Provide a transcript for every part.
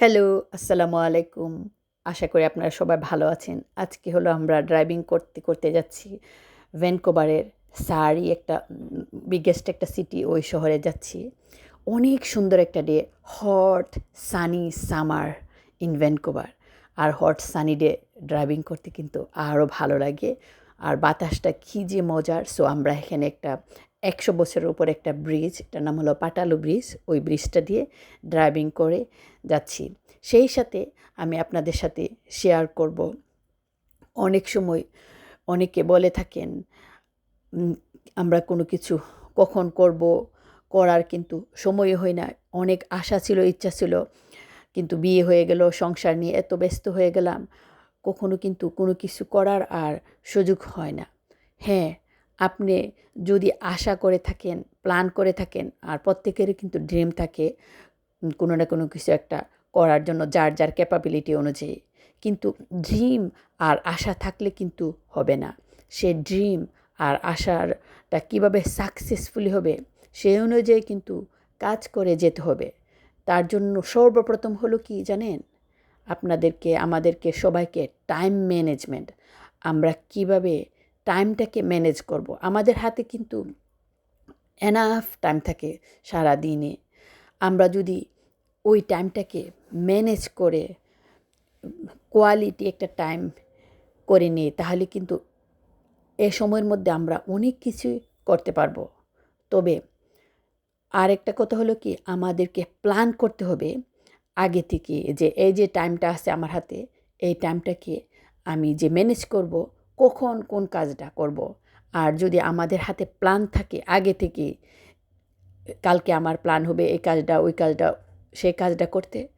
Hello আসসালামু আলাইকুম। আশা করি আপনারা সবাই ভালো আছেন। আজকে হলো আমরা ড্রাইভিং করতে করতে যাচ্ছি ভ্যানকোভারের সারি একটা বিগেস্ট একটা সিটি ওই শহরে যাচ্ছি। অনেক সুন্দর একটা day hot sunny summer in Vancouver R hot sunny day driving করতে কিন্তু আরও ভালো লাগে। আর বাতাসটা কী যে মজার। সো আমরা এখানে একটা একশো বছরের উপর একটা ব্রিজ, এটার নাম হলো পাটালু ব্রিজ, ওই ব্রিজটা দিয়ে ড্রাইভিং করে যাচ্ছি। সেই সাথে আমি আপনাদের সাথে শেয়ার করব। অনেক সময় অনেকে বলে থাকেন আমরা কোনো কিছু কখন করব, করার কিন্তু সময় হয় না। অনেক আশা ছিল, ইচ্ছা ছিল, কিন্তু বিয়ে হয়ে গেল, সংসার নিয়ে এত ব্যস্ত হয়ে গেলাম, কখনো কিন্তু কোনো কিছু করার আর সুযোগ হয় না। হ্যাঁ আপনি যদি আশা করে থাকেন প্ল্যান করে থাকেন, আর প্রত্যেকেরই কিন্তু ড্রিম থাকে কোনো না কোনো কিছু একটা করার জন্য যার যার ক্যাপাবিলিটি অনুযায়ী। কিন্তু ড্রিম আর আশা থাকলে কিন্তু হবে না। সে ড্রিম আর আশারটা কীভাবে সাকসেসফুলি হবে সেই অনুযায়ী কিন্তু কাজ করে যেতে হবে। তার জন্য সর্বপ্রথম হলো কি জানেন? আপনাদেরকে, আমাদেরকে সবাইকে টাইম ম্যানেজমেন্ট আমরা কীভাবে টাইমটাকে ম্যানেজ করব। আমাদের হাতে কিন্তু এনাফ টাইম থাকে সারা দিনে আমরা যদি ওই টাইমটাকে ম্যানেজ করে কোয়ালিটি একটা টাইম করে নিই, তাহলে কিন্তু এ সময়ের মধ্যে আমরা অনেক কিছুই করতে পারব। তবে আর একটা কথা হলো কি, আমাদেরকে প্ল্যান করতে হবে আগে থেকে যে এই যে টাইমটা আছে আমার হাতে, এই টাইমটাকে আমি যে ম্যানেজ করব কখন কোন কাজটা করব? আর যদি আমাদের হাতে প্ল্যান থাকে আগে থেকে, কালকে আমার প্ল্যান হবে এই কাজটা, ওই কাজটা, সেই কাজটা করতে।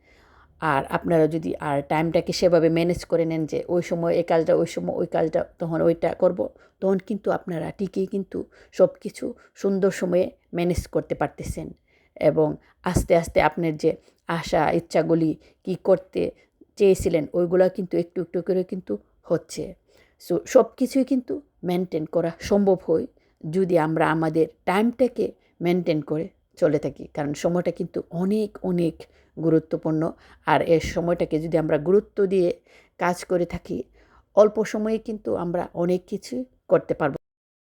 আর আপনারা যদি, আর টাইমটাকে সেভাবে ম্যানেজ করে নেন যে ওই সময় এই কাজটা, ওই সময় ওই কাজটা, তখন ওইটা করব, তখন কিন্তু আপনারা ঠিকই কিন্তু সব কিছু সুন্দর সময়ে ম্যানেজ করতে পারতেছেন। এবং আস্তে আস্তে আপনার যে আশা, ইচ্ছাগুলি কি করতে চেয়েছিলেন, ওইগুলো কিন্তু একটু একটু করে কিন্তু হচ্ছে। সো সব কিছুই কিন্তু মেনটেন করা সম্ভব হয় যদি আমরা আমাদের টাইমটাকে মেনটেন করে চলে থাকি। কারণ সময়টা কিন্তু অনেক অনেক গুরুত্বপূর্ণ। আর এর সময়টাকে যদি আমরা গুরুত্ব দিয়ে কাজ করে থাকি, অল্প সময়ে কিন্তু আমরা অনেক কিছু করতে পারব।